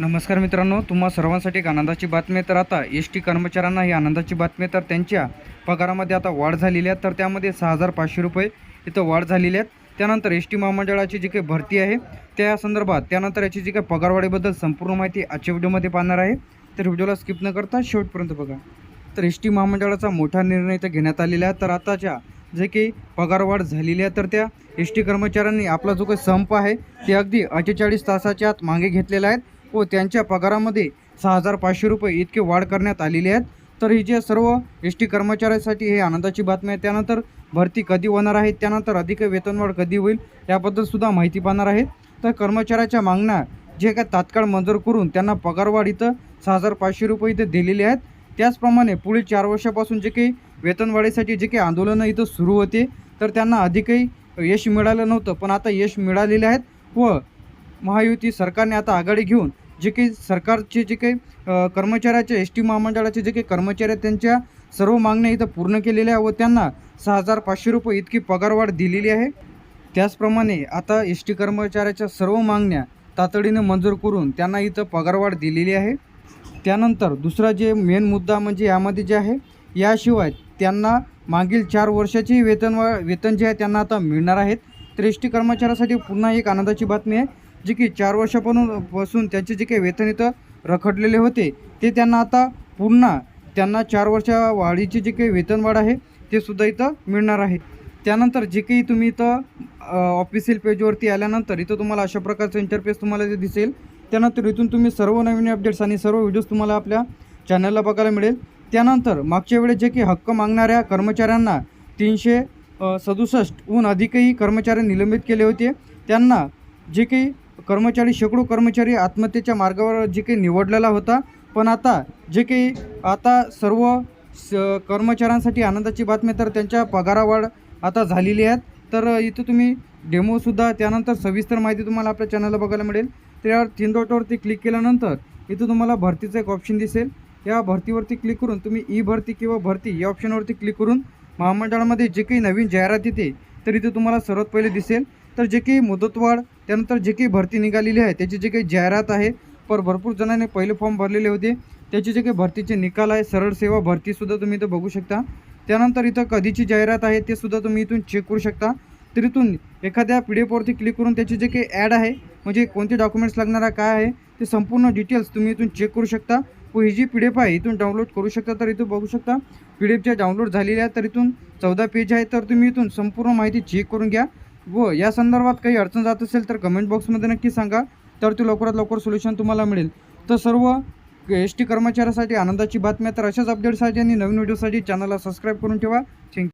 नमस्कार मित्रांनो तुम्हा सर्वांसाठी एक आनंदाची बातमी आहे. तर आता एस टी कर्मचाऱ्यांना ही आनंदाची बातमी आहे. तर त्यांच्या पगारामध्ये आता वाढ झालेली आहे. तर त्यामध्ये सहा हजार पाचशे रुपये इथं वाढ झालेली आहेत त्यानंतर एस टी महामंडळाची जी काही भरती आहे त्या संदर्भात त्यानंतर याची जी काही पगारवाढीबद्दल संपूर्ण माहिती आजच्या व्हिडिओमध्ये पाहणार आहे. तर व्हिडिओला स्किप न करता शेवटपर्यंत बघा. तर एस टी महामंडळाचा मोठा निर्णय इथं घेण्यात आलेला आहे. तर आताच्या जे काही पगारवाढ झालेली आहे तर त्या एस टी कर्मचाऱ्यांनी आपला जो काही संप आहे ते अगदी अठ्ठेचाळीस तासाच्या आत मागे घेतलेला आहे. व त्यांच्या पगारामध्ये सहा हजार पाचशे रुपये इतके वाढ करण्यात आलेली आहेत. तर ही जे सर्व एस टी कर्मचाऱ्यांसाठी हे आनंदाची बातमी आहे. त्यानंतर भरती कधी होणार आहे? त्यानंतर अधिक वेतनवाढ कधी होईल? याबद्दलसुद्धा माहिती पाहणार आहे तर कर्मचाऱ्याच्या मागण्या जे काय तात्काळ मंजूर करून त्यांना पगारवाढ इथं सहा हजार पाचशे रुपये इथे दिलेले आहेत. त्याचप्रमाणे पुढील चार वर्षापासून जे काही वेतनवाढीसाठी जे काही आंदोलनं इथं सुरू होते तर त्यांना अधिकही यश मिळालं नव्हतं. पण आता यश मिळालेले आहेत व महायुती सरकारने आता आघाडी घेऊन जे काही सरकारचे जे काही कर्मचाऱ्याचे एस टी महामंडळाचे जे काही कर्मचारी आहेत त्यांच्या सर्व मागण्या इथं पूर्ण केलेल्या आहे व त्यांना सहा हजार पाचशे रुपये इतकी पगारवाढ दिलेली आहे. त्याचप्रमाणे आता एस टी कर्मचाऱ्याच्या सर्व मागण्या तातडीने मंजूर करून त्यांना इथं पगारवाढ दिलेली आहे. त्यानंतर दुसरा जे मेन मुद्दा म्हणजे यामध्ये जे आहे याशिवाय त्यांना मागील चार वर्षाची वेतन वेतन जे आहे त्यांना आता मिळणार आहेत. तर एस टी कर्मचाऱ्यासाठी पुन्हा एक आनंदाची बातमी आहे. जे की चार वर्षापासून पासून त्यांचे जे काही वेतन इथं रखडलेले होते ते त्यांना आता पुन्हा त्यांना चार वर्षा वाढीचे जे काही वेतनवाढ आहे ते सुद्धा इथं मिळणार आहे. त्यानंतर जे काही तुम्ही इथं ऑफिशियल पेजवरती आल्यानंतर इथं तुम्हाला अशा प्रकारचं इंटरफेस तुम्हाला ते दिसेल त्यानंतर इथून तुम्ही सर्व नवीन अपडेट्स आणि सर्व व्हिडिओज तुम्हाला आपल्या चॅनलला बघायला मिळेल. त्यानंतर मागच्या वेळेस जे काही हक्क मागणाऱ्या कर्मचाऱ्यांना तीनशे सदुसष्टहून अधिकही कर्मचारी निलंबित केले होते. त्यांना जे काही कर्मचारी शेकडो कर्मचारी आत्महत्येच्या मार्गावर जे काही निवडलेला होता. पण आता जे काही आता सर्व स कर्मचाऱ्यांसाठी आनंदाची बातमी तर त्यांच्या पगारावाढ आता झालेली आहेत. तर इथं तुम्ही डेमोसुद्धा त्यानंतर सविस्तर माहिती तुम्हाला आपल्या चॅनलला बघायला मिळेल. त्यावर थिन डॉटवरती क्लिक केल्यानंतर इथं तुम्हाला भरतीचं एक ऑप्शन दिसेल. या भरतीवरती क्लिक करून तुम्ही ई भरती किंवा भरती या ऑप्शनवरती क्लिक करून महामंडळामध्ये जे काही नवीन जाहिरात येते तर इथे तुम्हाला सर्वात पहिले दिसेल. तर जे काही मुदतवाढ त्यानंतर जे काही भरती निघालेली आहे त्याची जे काही जाहिरात आहे पर भरपूर जणांनी पहिले फॉर्म भरलेले होते. त्याचे जे काही भरतीचे निकाल आहे सरळ सेवा भरतीसुद्धा तुम्ही इथं बघू शकता. त्यानंतर इथं कधीची जाहिरात आहे ते सुद्धा तुम्ही इथून चेक करू शकता. तर इथून एखाद्या पी डी एफवरती क्लिक करून त्याची जे काही ॲड आहे म्हणजे कोणते डॉक्युमेंट्स लागणार आहे काय आहे ते संपूर्ण डिटेल्स तुम्ही इथून चेक करू शकता. व ही जी पी डी एफ आहे इथून डाउनलोड करू शकता तर इथून बघू शकता. पी डी एफच्या डाउनलोड झालेल्या तर इथून चौदा पेज आहे तर तुम्ही इथून संपूर्ण माहिती चेक करून घ्या. व या संदर्भात काही अडचण जात असेल तर कमेंट बॉक्समध्ये नक्की सांगा. तर ती लवकरात लवकर सोल्युशन तुम्हाला मिळेल. तर सर्व एस टी कर्मचाऱ्यासाठी आनंदाची बातमी तर अशाच अपडेटसाठी आणि नवीन व्हिडिओसाठी चॅनलला सबस्क्राईब करून ठेवा. थँक्यू